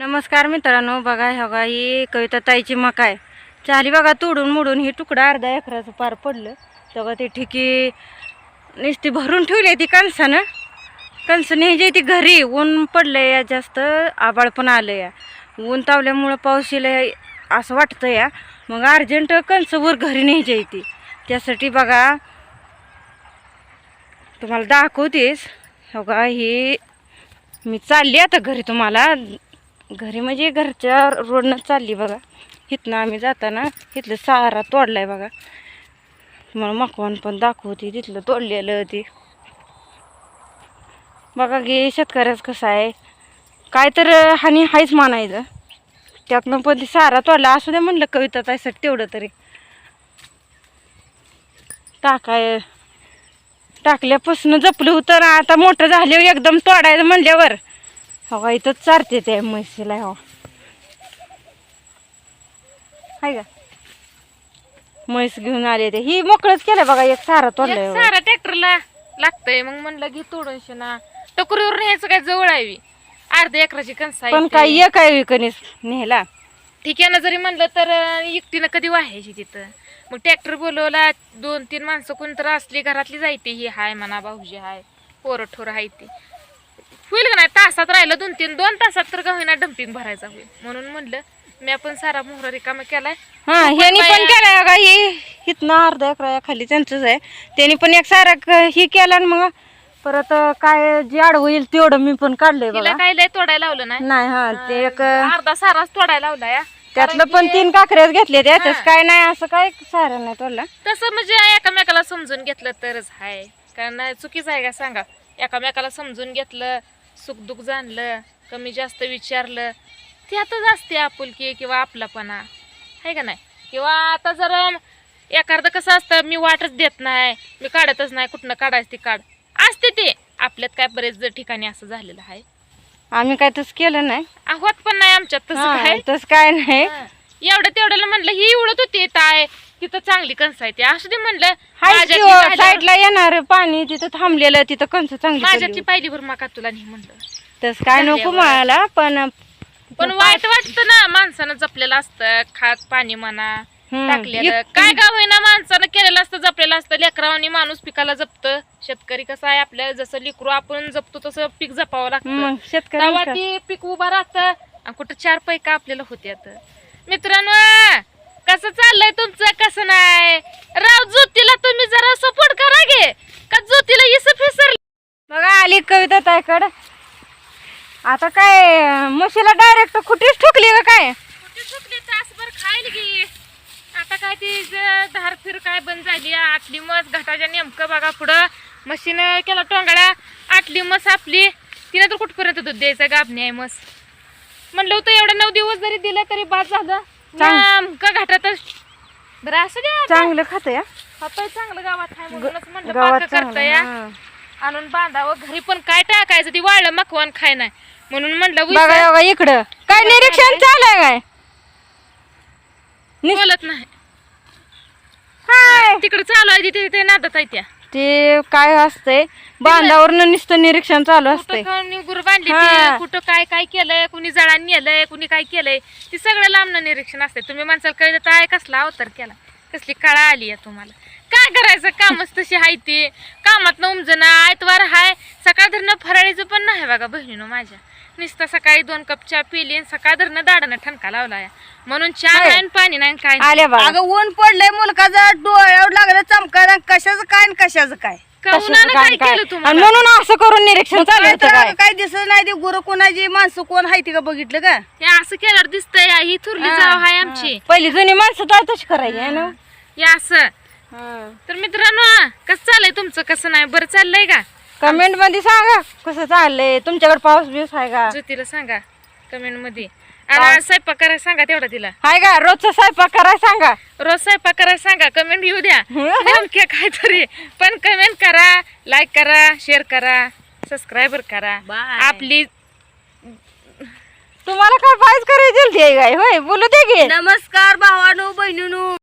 नमस्कार मित्रांनो बघा हे बघा ही कविता ताईची मका आहे. चाली बघा तोडून मोडून ही तुकडा अर्धा एकराचं पार पडलं. तेव्हा ती ठिकी नुसती भरून ठेवली आहे ती कणसानं. कणसं न्यायची ती घरी ऊन पडलं या जास्त आबाळ पण आलं या ऊन तावल्यामुळं पाऊस येईल असं वाटतं या मग अर्जंट कणसंवर घरी न्यायची आहे ती. त्यासाठी बघा तुम्हाला दाखवतेस हो का ही मी चालली आता घरी तुम्हाला. घरी म्हणजे घरच्या रोडनं चालली बघा. इथनं आम्ही जाताना इथलं सारा तोडलाय बघा. तुम्हाला मकवान पण दाखवते तिथलं तोडलेलं ते. बघा गे शेतकऱ्याचं कसं आहे. काय तर हानी हायच मानायचं त्यातनं पण ती सारा तोडला असू द्या म्हणलं कविता ताईसाठी तेवढं तरी. टाकाय टाकल्यापासून जपलं होतं ना आता मोठं झाल्यावर एकदम तोडायचं म्हणल्यावर. हो का इथं चारते ते म्हशीला हो. हाय का? म्हैस घेऊन आले ते. ही मोकळच केलं बघा एक सारा बघा. सारा ट्रॅक्टरला लागतंय. मग म्हणलं घे तोडून शेना. टकुरीवर न्यायचं काय? जवळ आहे अर्ध्या एकराची कणस आहे पण. काय एक आहे विकणीस नेला ठिकाणं जरी म्हणलं तर एकटीनं कधी व्हायची तिथं? मग ट्रॅक्टर बोलवला दोन तीन माणसं कोणतर असली घरातली जायते ही. हाय म्हणा भाऊजी हाय. पोरं ठोर हाय ते. होईल का नाही? तासात राहिलं दोन तीन दोन तासात तर का होईना डम्पिंग भरायचा होईल. म्हणून म्हणलं मी आपण सारा मोहरा रिकामा केलाय. हा ह्यानी पण केलाय बघा ही इथनं अर्धा एकरा खाली त्यांचंच आहे. त्यांनी पण एक सारा क- ही केला आणि मग परत काय जे आडवं येईल तेवढं मी पण काढलंय तिला बघा. काय लय तोडायला लावलं नाही? नाही हा ते एक अर्धा साराच तोडायला लावला या. त्यातलं पण तीन काकऱ्याच घेतले त्यातच काय नाही असं काय सारा नाही तोडला. तसं म्हणजे एकामेकाला समजून घेतलं तरच हाय. कारण नाही चुकीचं आहे का सांगा? एकामेकाला समजून घेतलं सुखदुःख जाणलं कमी जास्त विचारलं त्यातच असते आपुलकी किंवा आपलापणा. आहे का नाही? किंवा आता जर एखादं कसं असतं मी वाटच देत नाही मी काढतच नाही कुठनं काढायचं ती काढ. असते ते. आपल्यात काय बरेच ठिकाणी असं झालेलं आहे. आम्ही काय तसं केलं नाही. आ, होत पण नाही आमच्यात तसं काय? तसं काय नाही. एवढं तेवढ्याला म्हणलं ही उडत होती ताय तिथं चांगली कणस आहे ती. असू दे म्हणलं साईडला येणार पाणी तिथं थांबलेलं तिथं कंस चांगली पडली. पाहिली भर माका तुला नाही म्हणलं. तसं काय नको. मला पण पण वाईट वाटतं ना माणसानं जपलेलं असतं खात पाणी म्हणा हम्म, टाकलेलं. एक- काय का होईना माणसानं केलेलं असतं जपलेलं असतं. लेकरावानी माणूस पिकाला जपतं. शेतकरी कसं आहे आपल्या जसं लिकरू आपण जपतो तसं पीक जपावं लागतं. मग तेव्हा शेतकऱ्यांना ती पीक उभा राहतं. आणि कुठं चार पैका आपल्याला होत्यात. मित्रांनो कसं चाललंय तुमचं? कसं नाही? राव ज्योतीला तुम्ही जरा सपोर्ट करा गे. का ज्योतीला इसं फिसर बघा आली कविता तायकड आता काय म्हशीला डायरेक्ट खुटीच ठोकली का काय? कुठे सुटली तासभर खायला गे. आता काय ती धार फिर काय बंद झाली? आटली मस घाटाच्या नेमकं बघा पुढं. मशीनं केला टोंगाळा. आटली मस आपली. तिला तर कुठपर्यंत दूध द्यायचं? गाबणी आहे मस. म्हणलं होतं एवढं नऊ दिवस जरी दिलं तरी बाद झालं. चांग- नेमकं घाटातच? बरं असं द्या चांगलं खात या चांगलं गावात आहे म्हणूनच म्हणलं गावात पाक करता चांगलं या हा. आणून बांधावं घरी पण काय टाकायचं ती वाळलं मकवान खाय नाही. म्हणून म्हणलं बघा उईसा बघा इकडं. काय निरीक्षण चालू काय? निस- बोलत नाही. हाय! तिकडे चालू आहे तिथे ते नादत आहे त्या. ते काय असतंय? बांधावरनं नुसतं निरीक्षण चालू असतंय. कुठं गुरु बांधली हा. ती, कुठं काय काय केलंय? कुणी जळा नेलंय? कुणी काय केलंय? ती सगळं लांबणं निरीक्षण असते तुम्ही माणसाला कळलं तर आहे कसला अवतार केला? कसली काळा आली आहे तुम्हाला? काय करायचं? कामच तशी आहे ती. कामात उमजणं आयतवार हाय. फराळीचं पण नाही बघा बहिणीनं माझ्या. नुसतं सकाळी दोन कप चहा पिली आणि सकाळ धरणं दाडानं ठणका लावलाय. म्हणून चहा. नाही आणि पाणी नाही आणि काय नाही. आल्या बघा अगं ऊन पडलंय मुलकाचं डोळ्यावर लागलं चमकायला कशाचं काय आणि कशाचं काय? का तसंच उन्हानं काय काय काय. केलं आणि तुम्हाला म्हणून असं करून निरीक्षण चालू काय होतं तर काय? अगं काय दिसत नाही ते गुरु कोणाची माणसं कोण आहे ती का बघितलं का? हे असं केल्यावर दिसतंय ही थुरली हा, जाव हाय आमची. पहिली जुनी माणसं तर तशी करायची आहे ना? हे असं. तर मित्रांनो कसं चाललंय तुमचं? कसं नाही? बरं चाललंय का? कमेंटमध्ये सांगा. कसं चाललंय? तुमच्याकडे पाऊस बिऊस आहे का? ज्योतीला सांगा. कमेंटमध्ये. आणि स्वयंपाक करायला सांगा तेवढा तिला. हाय का? रोजचा स्वयंपाक करायला सांगा. रोज स्वयंपाक करायला सांगा. कमेंट येऊ द्या. नेमक्या काहीतरी. पण कमेंट करा लाईक करा शेअर करा सबस्क्राईबर करा. आपली तुम्हाला काय पाहिजे करायची काय? होय बोलू दे की. नमस्कार भावानो बहिणीनो.